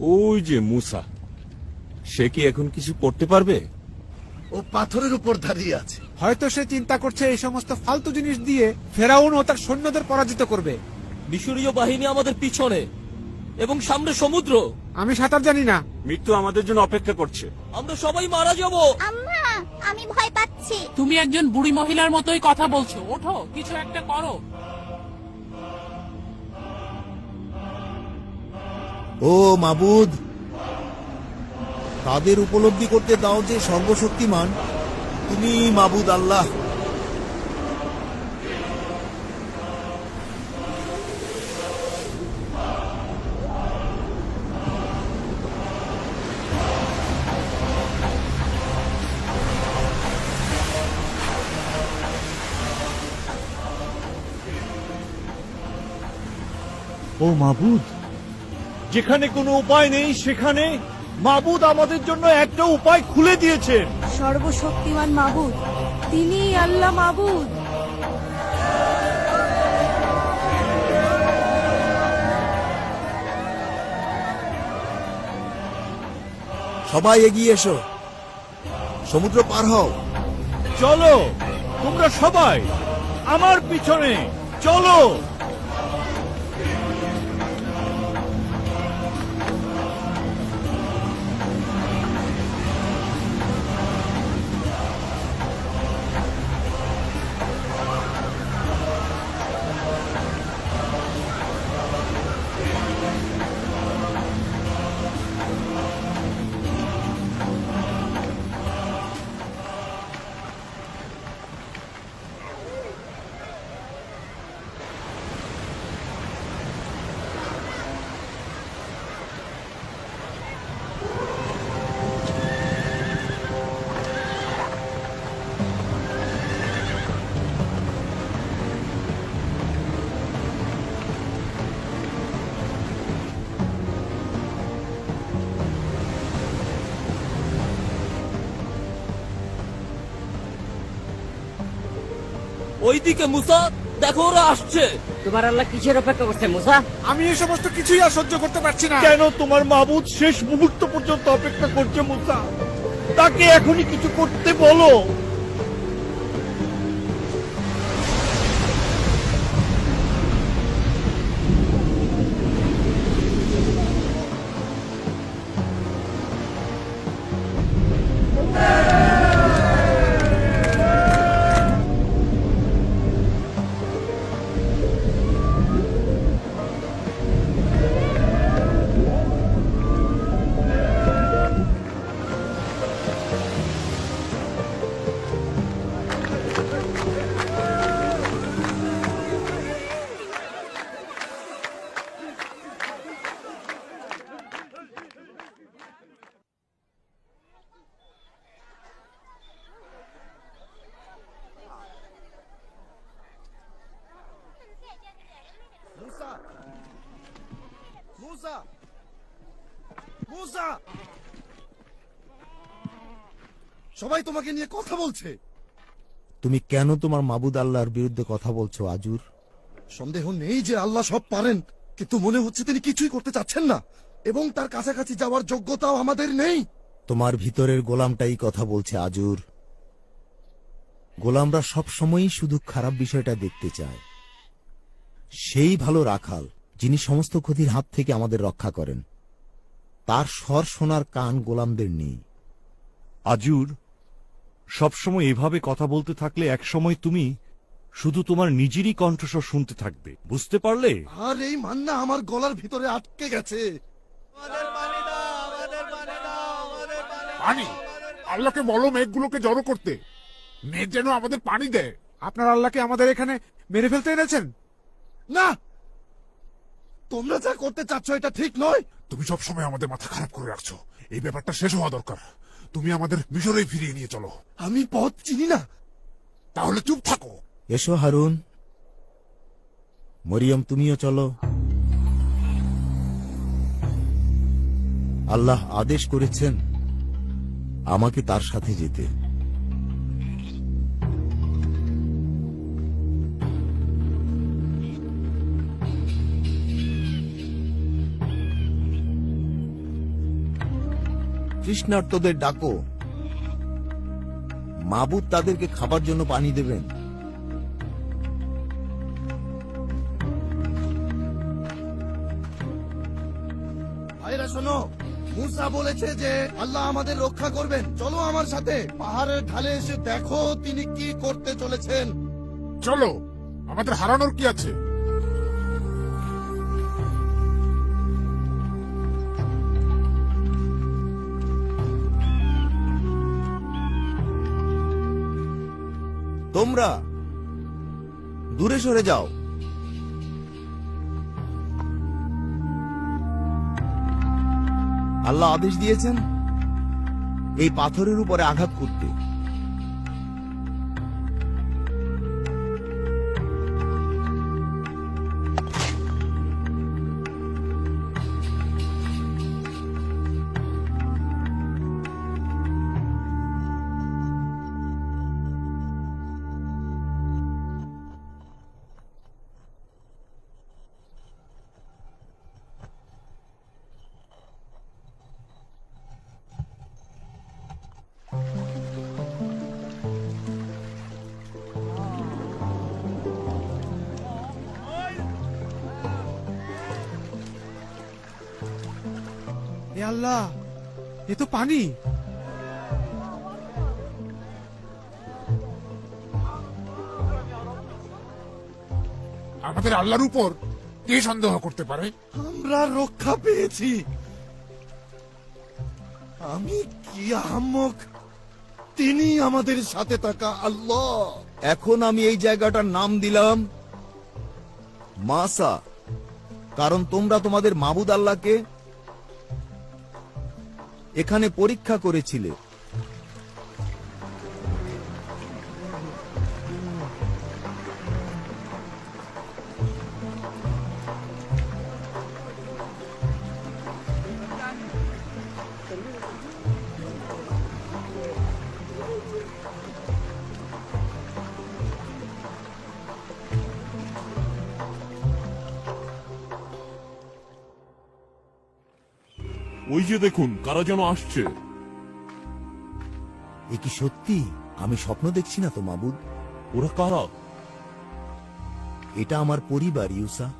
ওই যে মুসা সে কি এখন কিছু করতে পারবে? ও পাথরের উপর দাঁড়িয়ে আছে। হয়তো সে চিন্তা করছে এই সমস্ত ফালতু জিনিস দিয়ে ফেরাউন ও তার সৈন্যদের পরাজিত করবে। মিশরীয় বাহিনী আমাদের পিছনে এবং সামনে সমুদ্র। আমি সাঁতার জানি না। মৃত্যু আমাদের জন্য অপেক্ষা করছে। আমরা সবাই মারা যাব। আম্মা আমি ভয় পাচ্ছি। তুমি একজন বুড়ি মহিলার মতোই কথা বলছো। ওঠো কিছু একটা করো। ও মাবুদ তাদের উপলব্ধি করতে দাও যে সর্বশক্তিমান তুমি মাবুদ আল্লাহ। ও মাবুদ যেখানে কোনো উপায় নেই সেখানে মাবুদ আমাদের জন্য একটা উপায় খুলে দিয়েছেন সর্বশক্তিমান মাবুদ তিনি আল্লাহ মাবুদ। সবাই এগিয়ে এসো। সমুদ্র পার হও। চলো তোমরা সবাই আমার পিছনে চলো। ওইদিকে মুসা দেখো ওরা আসছে। তোমার আল্লাহ কিসের অপেক্ষা করছে মুসা? আমি এই সমস্ত কিছুই আর সহ্য করতে পারছি না। কেন তোমার মাহবুদ শেষ মুহূর্ত পর্যন্ত অপেক্ষা করছে মুসা? তাকে এখনই কিছু করতে বলো। সবাই তোমাকে নিয়ে কথা বলছে। তুমি কেন তোমার মাবুদ আল্লাহর বিরুদ্ধে কথা বলছো আজুর? সন্দেহ নেই যে আল্লাহ সব পারেন কিন্তু মনে হচ্ছে তিনি কিছুই করতে চাচ্ছেন না এবং তার কাছাকাছি যাওয়ার যোগ্যতাও আমাদের নেই। তোমার ভিতরের গোলামটাই কথা বলছে আজুর। গোলামরা সব সবসময়ই শুধু খারাপ বিষয়টা দেখতে চায়। সেই ভালো রাখাল যিনি সমস্ত ক্ষতির হাত থেকে আমাদের রক্ষা করেন। তার স্বর শোনার কান গোলামদের নেই। আজুর সবসময় এভাবে কথা বলতে থাকলে একসময় তুমি শুধু তোমার নিজেরই কণ্ঠস্বর শুনতে থাকবে। বুঝতে পারলে? আর এই মান্না আমার গলার ভিতরে আটকে গেছে। পানি আল্লাহকে বলো মেঘগুলোকে জড়ো করতে। মেঘ যেন আমাদের পানি দেয়। আপনার আল্লাহকে আমাদের এখানে মেরে ফেলতে এনেছেন? না! তোমরা যা করতে চাচ্ছ এটা ঠিক নয়। তুমি সব সময় আমাদের মাথা খারাপ করে রাখছো। এই ব্যাপারটা শেষ হওয়া দরকার। তুমি আমাদের মিশরে ফিরিয়ে নিয়ে চলো। আমি পথ চিনি না। তাহলে চুপ থাকো। এসো হারুন। মরিয়ম তুমিও চলো। আল্লাহ আদেশ করেছেন আমাকে তার সাথে যেতে। তৃষ্ণার্তদের ডাকো। মাবুদ তাদেরকে খাবার জন্য পানি দেবেন। ভাইরা, শোনো, মুসা বলেছে যে আল্লাহ আমাদের রক্ষা করবেন। চলো আমার সাথে পাহাড়ের ঢালে এসে দেখো তিনি কি করতে চলেছেন। চলো, আমাদের হারানোর কি আছে? তোমরা দূরে সরে যাও। আল্লাহ আদেশ দিয়েছেন এই পাথরের উপরে আঘাত করতে। এ আল্লাহ এ তো পানি। আমাদের আল্লাহর উপর কে সন্দেহ করতে পারে? আমরা রক্ষা পেয়েছি। আমি কি আহম্মক? তিনি আমাদের সাথে থাকা আল্লাহ। এখন আমি এই জায়গাটার নাম দিলাম মাসা। কারণ তোমরা তোমাদের মাবুদ আল্লাহকে এখানে পরীক্ষা করেছিলে। ওই যে দেখুন কারা যেন আসছে। এ কি সত্যি? আমি স্বপ্ন দেখছি না তো মাবুদ। ওরা কারা? এটা আমার পরিবার ইউসা।